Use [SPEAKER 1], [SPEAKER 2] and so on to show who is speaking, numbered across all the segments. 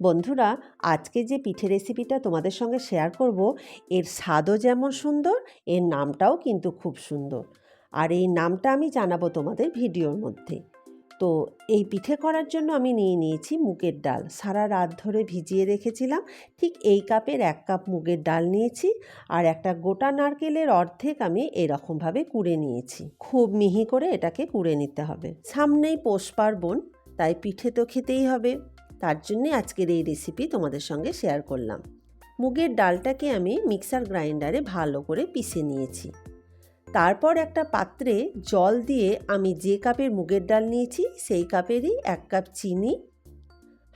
[SPEAKER 1] বন্ধুরা, আজকে যে পিঠে রেসিপিটা তোমাদের সঙ্গে শেয়ার করব, এর স্বাদও যেমন সুন্দর, এর নামটাও কিন্তু খুব সুন্দর। আর এই নামটা আমি জানাব তোমাদের ভিডিওর মধ্যে। তো এই পিঠে করার জন্য আমি নিয়ে নিয়েছি মুগের ডাল। সারা রাত ধরে ভিজিয়ে রেখেছিলাম, ঠিক এই কাপের এক কাপ মুগের ডাল নিয়েছি আর একটা গোটা নারকেলের অর্ধেক আমি এরকমভাবে কুড়ে নিয়েছি। খুব মিহি করে এটাকে কুড়ে নিতে হবে। সামনেই পৌষ পার্বণ, তাই পিঠে তো খেতেই হবে। তার জন্যে আজকের এই রেসিপি তোমাদের সঙ্গে শেয়ার করলাম। মুগের ডালটাকে আমি মিক্সার গ্রাইন্ডারে ভালো করে পিষে নিয়েছি। তারপর একটা পাত্রে জল দিয়ে আমি যে কাপের মুগের ডাল নিয়েছি, সেই কাপেরই এক কাপ চিনি,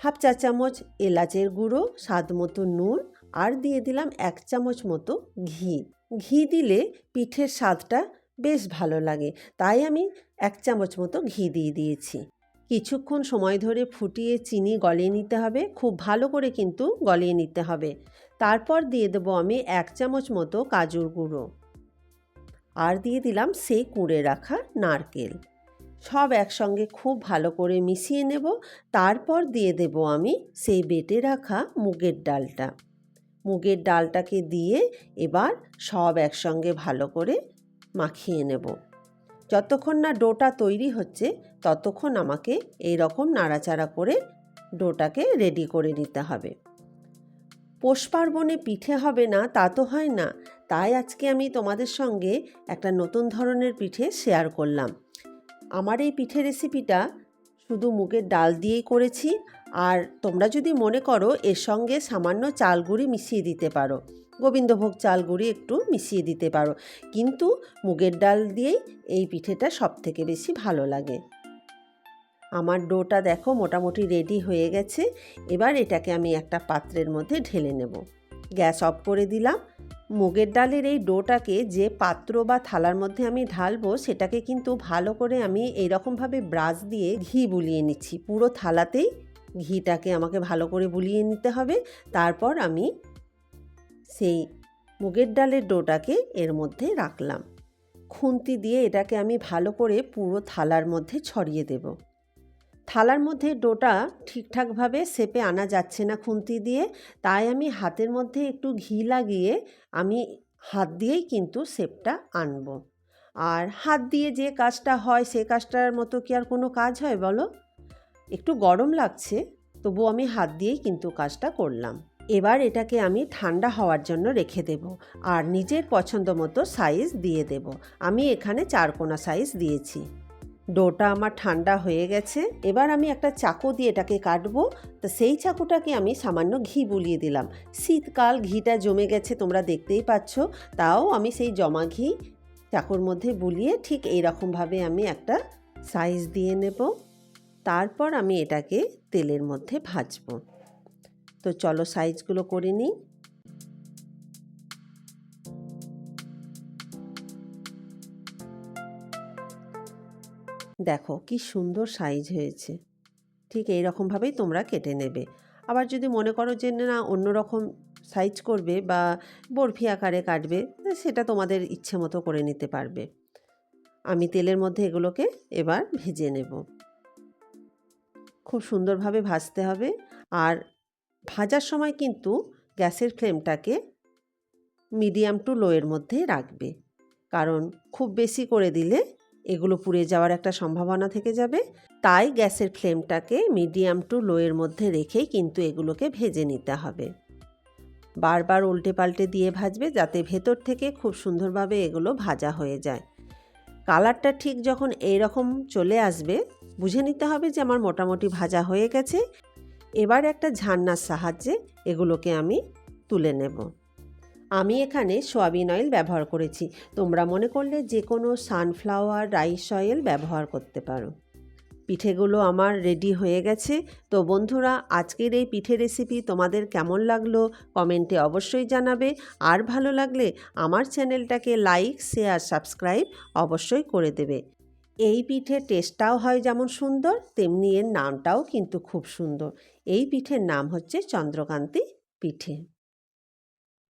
[SPEAKER 1] হাফ চা চামচ এলাচের গুঁড়ো, স্বাদ মতো নুন আর দিয়ে দিলাম এক চামচ মতো ঘি। ঘি দিলে পিঠের স্বাদটা বেশ ভালো লাগে, তাই আমি এক চামচ মতো ঘি দিয়ে দিয়েছি। কিছুক্ষণ সময় ধরে ফুটিয়ে চিনি গলিয়ে নিতে হবে, খুব ভালো করে কিন্তু গলিয়ে নিতে হবে। তারপর দিয়ে দেবো আমি এক চামচ মতো কাজুর গুঁড়ো। আর দিয়ে দিলাম সেই কুঁড়ে রাখা নারকেল। সব একসঙ্গে খুব ভালো করে মিশিয়ে নেব। তারপর দিয়ে দেব আমি সেই বেটে রাখা মুগের ডালটা। মুগের ডালটাকে দিয়ে এবার সব একসঙ্গে ভালো করে মাখিয়ে নেব। যতক্ষণ না ডোটা তৈরি হচ্ছে ততক্ষণ আমাকে এই রকম নাড়াচাড়া করে ডোটাকে রেডি করে নিতে হবে। পোষ পার্বণে পিঠে হবে না, তা তো হয় না। তাই আজকে আমি তোমাদের সঙ্গে একটা নতুন ধরনের পিঠে শেয়ার করলাম। আমার এই পিঠে রেসিপিটা শুধু মুগের ডাল দিয়েই করেছি, আর তোমরা যদি মনে করো এর সঙ্গে সামান্য চাল গুঁড়ি মিশিয়ে দিতে পারো। গোবিন্দভোগ চাল গুঁড়ি একটু মিশিয়ে দিতে পারো। কিন্তু মুগের ডাল দিয়েই এই পিঠেটা সব থেকে বেশি ভালো লাগে। আমার ডোটা দেখো মোটামুটি রেডি হয়ে গেছে। এবার এটাকে আমি একটা পাত্রের মধ্যে ঢেলে নেব। গ্যাস অফ করে দিলাম। মুগের ডালের এই ডোটাকে যে পাত্র বা থালার মধ্যে আমি ঢালবো, সেটাকে কিন্তু ভালো করে আমি এইরকমভাবে ব্রাশ দিয়ে ঘি বুলিয়ে নিচ্ছি। পুরো থালাতেই ঘিটাকে আমাকে ভালো করে বুলিয়ে নিতে হবে। তারপর আমি সেই মুগের ডালের ডোটাকে এর মধ্যে রাখলাম। খুন্তি দিয়ে এটাকে আমি ভালো করে পুরো থালার মধ্যে ছড়িয়ে দেব। থালার মধ্যে ডোটা ঠিকঠাকভাবে সেপে আনা যাচ্ছে না খুন্তি দিয়ে, তাই আমি হাতের মধ্যে একটু ঘি লাগিয়ে আমি হাত দিয়েই কিন্তু শেপটা আনব। আর হাত দিয়ে যে কাজটা হয়, সে কাজটার মতো কি আর কোনো কাজ হয় বলো? একটু গরম লাগছে তবু আমি হাত দিয়েই কিন্তু কাজটা করলাম। এবার এটাকে আমি ঠান্ডা হওয়ার জন্য রেখে দেব আর নিজের পছন্দ মতো সাইজ দিয়ে দেব। আমি এখানে চারকোনা সাইজ দিয়েছি। ডোটা আমার ঠান্ডা হয়ে গেছে, এবার আমি একটা চাকু দিয়ে এটাকে কাটবো। তো সেই চাকুটাকে আমি সামান্য ঘি বুলিয়ে দিলাম। শীতকাল, ঘিটা জমে গেছে, তোমরা দেখতেই পাচ্ছ। তাও আমি সেই জমা ঘি চাকুর মধ্যে বুলিয়ে ঠিক এই রকমভাবে আমি একটা সাইজ দিয়ে নেব। তারপর আমি এটাকে তেলের মধ্যে ভাজবো। তো চলো সাইজগুলো করে নিই। দেখো কি সুন্দর সাইজ হয়েছে। ঠিক এই রকমভাবেই তোমরা কেটে নেবে। আবার যদি মনে করো যে, না অন্য রকম সাইজ করবে বা বরফি আকারে কাটবে সেটা তোমাদের ইচ্ছে মতো করে নিতে পারবে। আমি তেলের মধ্যে এগুলোকে এবার ভেজে নেব। খুব সুন্দরভাবে ভাজতে হবে। আর ভাজার সময় কিন্তু গ্যাসের ফ্লেমটাকে মিডিয়াম টু লোয়ের মধ্যে রাখবে। কারণ খুব বেশি করে দিলে এগুলো পুড়ে যাওয়ার একটা সম্ভাবনা থেকে যাবে। তাই গ্যাসের ফ্লেমটাকে মিডিয়াম টু লোয়ের মধ্যে রেখেই কিন্তু এগুলোকে ভেজে নিতে হবে। বারবার উল্টে পাল্টে দিয়ে ভাজবে যাতে ভেতর থেকে খুব সুন্দরভাবে এগুলো ভাজা হয়ে যায়। কালারটা ঠিক যখন এই রকম চলে আসবে, বুঝে নিতে হবে যে আমার মোটামুটি ভাজা হয়ে গেছে। এবার একটা ঝান্নার সাহায্যে এগুলোকে আমি তুলে নেব। আমি এখানে সোয়াবিন অয়েল ব্যবহার করেছি। তোমরা মনে করলে যে কোনো সানফ্লাওয়ার রাইস অয়েল ব্যবহার করতে পারো। পিঠেগুলো আমার রেডি হয়ে গেছে। তো বন্ধুরা, আজকের এই পিঠে রেসিপি তোমাদের কেমন লাগল কমেন্টে অবশ্যই জানাবে। আর ভালো লাগলে আমার চ্যানেলটাকে লাইক, শেয়ার, সাবস্ক্রাইব অবশ্যই করে দেবে। এই পিঠে টেস্টটাও হয় যেমন সুন্দর, তেমনি এর নামটাও কিন্তু খুব সুন্দর। এই পিঠের নাম হচ্ছে চন্দ্রকান্তি পিঠে।